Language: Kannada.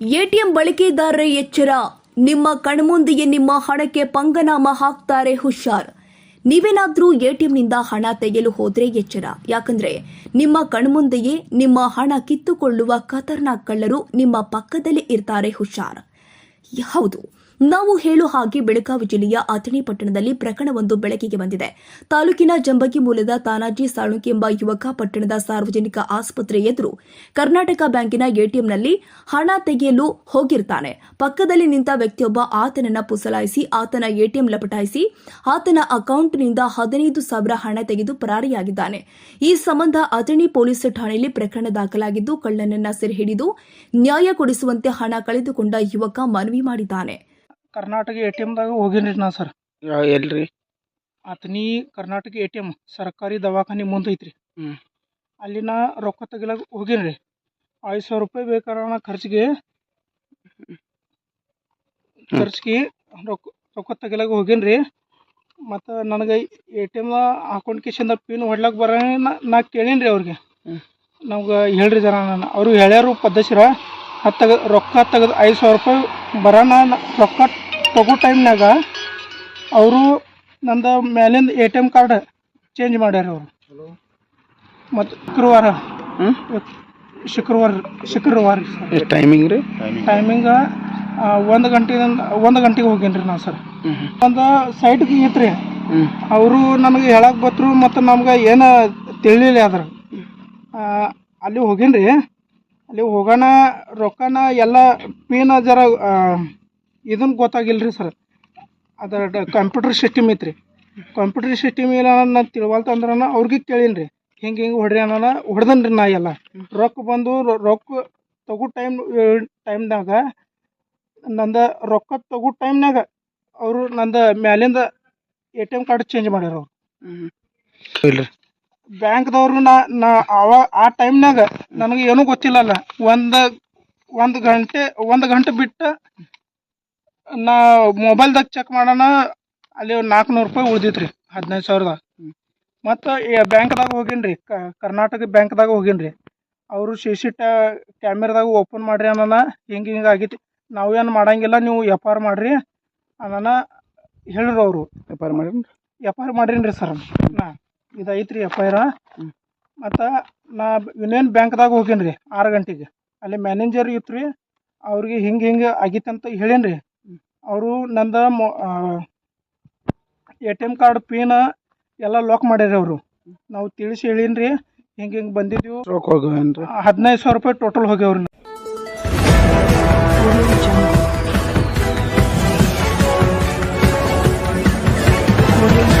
ಎಟಿಎಂ ಬಳಕೆದಾರರ ಎಚ್ಚರ. ನಿಮ್ಮ ಕಣ್ಮುಂದೆಯೇ ನಿಮ್ಮ ಹಣಕ್ಕೆ ಪಂಗನಾಮ ಹಾಕ್ತಾರೆ ಹುಷಾರ್. ನೀವೇನಾದ್ರೂ ಎಟಿಎಂನಿಂದ ಹಣ ತೆಗೆಯಲು ಹೋದ್ರೆ ಎಚ್ಚರ. ಯಾಕಂದ್ರೆ ನಿಮ್ಮ ಕಣ್ಮುಂದೆಯೇ ನಿಮ್ಮ ಹಣ ಕಿತ್ತುಕೊಳ್ಳುವ ಖತರ್ನಾಕ್ ಕಳ್ಳರು ನಿಮ್ಮ ಪಕ್ಕದಲ್ಲಿ ಇರ್ತಾರೆ ಹುಷಾರ್. ಹೌದು. ನಾವು ಹೇಳು ಹಾಗೆ ಬೆಳಗಾವಿ ಜಿಲ್ಲೆಯ ಅಥಣಿ ಪಟ್ಟಣದಲ್ಲಿ ಪ್ರಕರಣವೊಂದು ಬೆಳಕಿಗೆ ಬಂದಿದೆ. ತಾಲೂಕಿನ ಜಂಬಗಿ ಮೂಲದ ತಾನಾಜಿ ಸಾಳುಂಕಿ ಎಂಬ ಯುವಕ ಪಟ್ಟಣದ ಸಾರ್ವಜನಿಕ ಆಸ್ಪತ್ರೆ ಎದುರು ಕರ್ನಾಟಕ ಬ್ಯಾಂಕಿನ ಎಟಿಎಂನಲ್ಲಿ ಹಣ ತೆಗೆಯಲು ಹೋಗಿರ್ತಾನೆ. ಪಕ್ಕದಲ್ಲಿ ನಿಂತ ವ್ಯಕ್ತಿಯೊಬ್ಬ ಆತನನ್ನು ಪುಸಲಾಯಿಸಿ ಆತನ ಎಟಿಎಂ ಲಪಟಾಯಿಸಿ ಆತನ ಅಕೌಂಟ್ನಿಂದ ಹದಿನೈದು ಸಾವಿರ ಹಣ ತೆಗೆದು ಪರಾರಿಯಾಗಿದ್ದಾನೆ. ಈ ಸಂಬಂಧ ಅಥಣಿ ಪೊಲೀಸ್ ಠಾಣೆಯಲ್ಲಿ ಪ್ರಕರಣ ದಾಖಲಾಗಿದ್ದು ಕಳ್ಳನನ್ನ ಸೆರೆ ಹಿಡಿದು ನ್ಯಾಯ ಕೊಡಿಸುವಂತೆ ಹಣ ಕಳೆದುಕೊಂಡ ಯುವಕ ಮನವಿ ಮಾಡಿದ್ದಾನೆ. ಕರ್ನಾಟಕ ಎ ಟಿ ಎಮ್ದಾಗ ಹೋಗೀನಿ ನಾ ಸರ್ ಎಲ್ರಿ? ಆತನಿ ಕರ್ನಾಟಕ ಎ ಟಿ ಎಂ ಸರ್ಕಾರಿ ದವಾಖಾನೆ ಮುಂದೆ ಐತ್ರಿ. ಹ್ಞೂ ಅಲ್ಲಿ ನಾ ರೊಕ್ಕ ತೆಗಿಲಾಕ ಹೋಗೀನಿ ರೀ ಐದು ಸಾವಿರ ರೂಪಾಯಿ ಬೇಕಾರ ನಾ ಖರ್ಚಿಗೆ ಖರ್ಚಿಗೆ ರೊಕ್ಕ ರೊಕ್ಕ ತೆಗಿಲಾಕ ಹೋಗೀನಿ ರೀ ಮತ್ತು ನನಗೆ ಎ ಟಿ ಎಂ ಅಕೌಂಟ್ ಕಿಶಿಂದ ಪಿನ್ ಹೊಡ್ಲಾಕ ಬರ ನಾ ಕೇಳೀನಿ ರೀ ಅವ್ರಿಗೆ. ನಮ್ಗೆ ಹೇಳ್ರಿ ಜನ ನಾನು ಅವರು ಹೇಳ್ಯಾರು ಪದ್ಧತಿರ ಹತ್ತು ರೊಕ್ಕ ತೆಗೆದು ಐದು ಸಾವಿರ ರೂಪಾಯಿ ಬರೋಣ ರೊಕ್ಕ ತಗೋ ಟೈಮ್ನಾಗ ಅವರು ನಂದು ಮ್ಯಾಲಿಂದ A T M card change ಮಾಡ್ಯಾರ ಅವರು. ಮತ್ತು ಶುಕ್ರವಾರ. ಹ್ಮ್? ಶುಕ್ರವಾರ ಶುಕ್ರವಾರ ಟೈಮಿಂಗ್ ರೀ? ಟೈಮಿಂಗ ಒಂದು ಗಂಟೆಯಿಂದ ಒಂದು ಗಂಟೆಗೆ ಹೋಗ್ಯನ್ ರೀ ನಾವು ಸರ್. ಒಂದು ಸೈಟ್ಗೆ ಇತ್ತು ರೀ ಅವರು ನಮಗೆ ಹೇಳಕ್ಕೆ ಬತ್ರು ಮತ್ತು ನಮ್ಗೆ ಏನು ತಿಳಿಲಿಲ್ಲ ಅದ್ರ ಆ, ಅಲ್ಲಿ ಹೋಗೀನಿ ರೀ ಅಲ್ಲಿ ಹೋಗೋಣ ರೊಕ್ಕನ ಎಲ್ಲ ಪೀನ ಜರ ಇದನ್ನು ಗೊತ್ತಾಗಿಲ್ಲ ರೀ ಸರ್ ಅದರ ಕಂಪ್ಯೂಟರ್ ಸಿಸ್ಟಮ್ ಐತ್ರಿ. ಕಂಪ್ಯೂಟರ್ ಸಿಸ್ಟಮ್ ಇಲ್ಲ ನಾನು ತಿಳ್ವಲ್ತ ಅಂದ್ರೆ ಅವ್ರಿಗೆ ಕೇಳೀನಿ ರೀ ಹಿಂಗೆ ಹಿಂಗೆ ಹೊಡ್ರಿ ಅನ್ನೋಣ ಹೊಡೆದನ್ ರೀ ನಾ ಎಲ್ಲ. ರೊಕ್ಕ ಬಂದು ರೊಕ್ಕ ತಗೋ ಟೈಮ್ ಟೈಮ್ನಾಗ ನಂದ ರೊಕ್ಕ ತಗೋ ಟೈಮ್ನಾಗ ಅವರು ನಂದ ಮ್ಯಾಲಿಂದ A T M card change ಮಾಡ್ಯಾರ ಅವ್ರು. ಇಲ್ರಿ ಬ್ಯಾಂಕ್ದವ್ರು ನಾ ನಾ ಅವ ಆ ಟೈಮ್ನಾಗ ನನಗೆ ಏನೂ ಗೊತ್ತಿಲ್ಲಲ್ಲ. ಒಂದು ಒಂದು ಗಂಟೆ ಒಂದು ಗಂಟೆ ಬಿಟ್ಟು ನಾ ಮೊಬೈಲ್ದಾಗ ಚೆಕ್ ಮಾಡೋಣ ಅಲ್ಲಿ ಒಂದು ನಾಲ್ಕುನೂರು ರೂಪಾಯಿ ಉಳಿದಿತ್ತು ರೀ ಹದಿನೈದು ಸಾವಿರದ ಮತ್ತು ಬ್ಯಾಂಕ್ದಾಗ ಹೋಗೀನಿ ರೀ ಕರ್ನಾಟಕ ಬ್ಯಾಂಕ್ದಾಗ ಹೋಗೀನಿ ರೀ ಅವರು ಸಿ ಸಿ ಟ ಕ್ಯಾಮೆರಾದಾಗ ಓಪನ್ ಮಾಡ್ರಿ ಅನ್ನೋಣ ಹಿಂಗೆ ಹಿಂಗೆ ನಾವು ಏನು ಮಾಡಂಗಿಲ್ಲ ನೀವು ಎಫ್ ಆರ್ ಮಾಡಿರಿ ಅನ್ನೋಣ ಹೇಳಿರು ಅವರು. ವ್ಯಾಪಾರ ಮಾಡಿ ಎಫ್ ಆರ್ ರೀ ಸರ್. ನಾ ಇದು ರೀ ಎಫ್ ಐ ಆರ್. ಮತ್ತು ನಾ ಯೂನಿಯನ್ ಬ್ಯಾಂಕ್ದಾಗ ಹೋಗೀನಿ ರೀ ಆರು ಗಂಟೆಗೆ. ಅಲ್ಲಿ ಮ್ಯಾನೇಜರ್ ಇತ್ತು ರೀ ಅವ್ರಿಗೆ ಹಿಂಗೆ ಹಿಂಗೆ ಆಗಿತ್ತಂತ ಹೇಳೀನಿ ರೀ ಅವರು ನಂದ ಮೊ A T M card pin ಎಲ್ಲ ಲಾಕ್ ಮಾಡ್ಯಾರ ಅವರು. ನಾವು ತಿಳಿಸಿ ಹೇಳಿನ್ರಿ ರೀ ಹಿಂಗೆ ಹಿಂಗೆ ಬಂದಿದ್ದೀವಿ ಹದಿನೈದು ಸಾವಿರ ರೂಪಾಯಿ ಟೋಟಲ್ ಹೋಗ್ಯಾವ್ರಿ Thank.